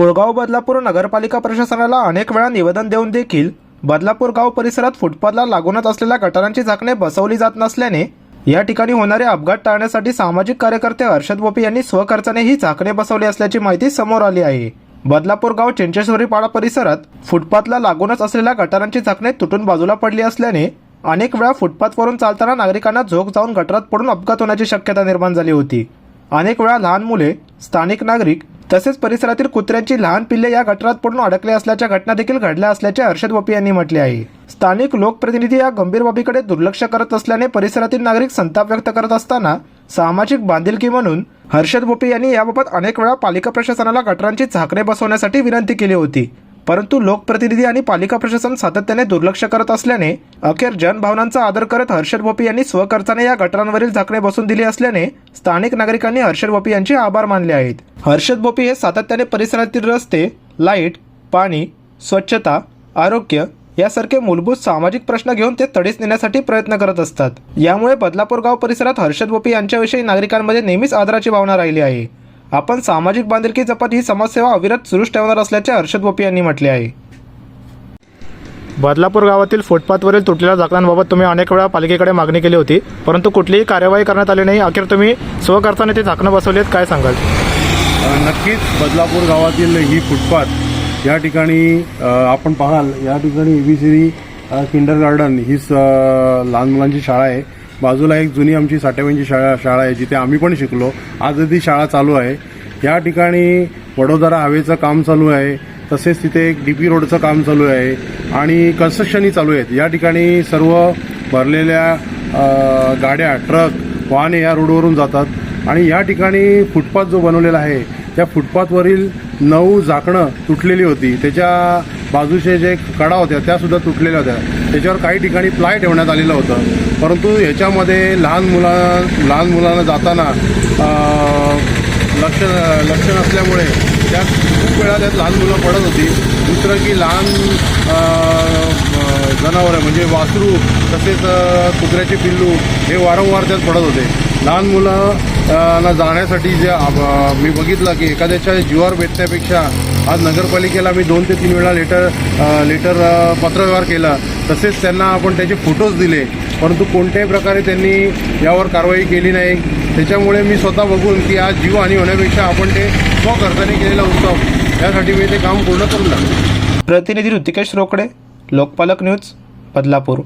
कोळगाव बदलापूर नगरपालिका प्रशासनाला अनेक वेळा निवेदन देऊन देखील बदलापूर गाव परिसरात फुटपाथला लागूनच असलेल्या गटारांची झाकणे बसवली जात नसल्याने या ठिकाणी होणारे अपघात टाळण्यासाठी सामाजिक कार्यकर्ते हर्षद बोपी यांनी स्वखर्चाने ही झाकणे बसवली असल्याची माहिती समोर आली आहे. बदलापूर गाव चिंचेश्वरी पाडा परिसरात फुटपाथला लागूनच असलेल्या गटारांची झाकणे तुटून बाजूला पडली असल्याने अनेक वेळा फुटपाथवरून चालताना नागरिकांना झोक जाऊन गटारात पडून अपघात होण्याची शक्यता निर्माण झाली होती. अनेक वेळा लहान मुले स्थानिक नागरिक तसेच परिसरातील कुत्र्यांची लहान पिल्ले या गटारात पडून अडकले असल्याच्या घटना देखील घडल्या असल्याचे हर्षद बोपे यांनी म्हटले आहे. स्थानिक लोकप्रतिनिधी या गंभीर बाबीकडे दुर्लक्ष करत असल्याने परिसरातील नागरिक संताप व्यक्त करत असताना सामाजिक बांधिलकी म्हणून हर्षद बोपे यांनी याबाबत अनेक वेळा पालिका प्रशासनाला गटारांची झाकणे बसवण्यासाठी विनंती केली होती. परंतु लोकप्रतिनिधी आणि पालिका प्रशासन सातत्याने दुर्लक्ष करत असल्याने अखेर जनभावनांचा आदर करत हर्षद भोपी यांनी स्वखर्चाने या गटारांवरील झाकणे बसून दिली असल्याने स्थानिक नागरिकांनी हर्षद भोपी यांचे आभार मानले आहेत. हर्षद भोपी हे सातत्याने परिसरातील रस्ते लाइट पाणी स्वच्छता आरोग्य यासारखे मूलभूत सामाजिक प्रश्न घेऊन ते तडीस नेण्यासाठी प्रयत्न करत असतात. यामुळे बदलापूर गाव परिसरात हर्षद भोपी यांच्याविषयी नागरिकांमध्ये नेहमीच आदराची भावना राहिली आहे. आपण सामाजिक बांधिलकी जपत ही समाजसेवा अविरत सुरूच ठेवणार असल्याचे हर्षद बोपे यांनी म्हटले आहे. बदलापूर गावातील फुटपाथवरील तुटलेल्या झाकणांबाबत तुम्ही अनेक वेळा पालिकेकडे मागणी केली होती परंतु कुठलीही कार्यवाही करण्यात आली नाही. अखेर तुम्ही स्वखर्चाने ते झाकणं बसवलेत काय सांगाल? नक्कीच बदलापूर गावातील ही फुटपाथ या ठिकाणी आपण पाहाल या ठिकाणी एबीसीडी किंडर गार्डन हीच लहान मुलांची शाळा आहे. बाजूला एक जुनी आमची साठेबाईंची शाळा शाळा आहे जिथे आम्ही पण शिकलो. आज ती शाळा चालू आहे. या ठिकाणी वडोदरा हवेचं काम चालू आहे. तसेच तिथे एक डी पी रोडचं काम चालू आहे. आणि कन्स्ट्रक्शनही चालू आहेत. या ठिकाणी सर्व भरलेल्या गाड्या ट्रक वाहने या रोडवरून जातात. आणि या ठिकाणी फुटपाथ जो बनवलेला आहे त्या फुटपाथवरील नऊ झाकणं तुटलेली होती. त्याच्या बाजूचे जे कडा होत्या त्यासुद्धा तुटलेल्या होत्या. त्याच्यावर काही ठिकाणी प्लाय ठेवण्यात आलेलं होतं. परंतु ह्याच्यामध्ये लहान मुला लहान मुलांना जाताना लक्ष लक्ष नसल्यामुळे त्यात खूप वेळा त्यात लहान मुलं पडत होती. दुसरं की लहान जनावरं म्हणजे वासरू तसेच कुत्र्याचे पिल्लू हे वारंवार त्यात पडत होते. लहान मुलं ना जाण्यासाठी जे मी बघितलं की एखाद्याच्या जीवावर बेतण्यापेक्षा आज नगरपालिकेला मी दोन ते तीन वेळा लेटर लेटर पत्रव्यवहार केला. तसेच त्यांना आपण त्याचे फोटोज दिले. परंतु कोणत्याही प्रकारे त्यांनी यावर कारवाई केली नाही. त्याच्यामुळे मी स्वतः बघून की आज जीवहानी होण्यापेक्षा आपण ते स्वखर्चाने केलेला उत्सव यासाठी मी ते काम पूर्ण करून लागलो प्रतिनिधी ऋतिकेश रोकडे लोकपालक न्यूज बदलापूर.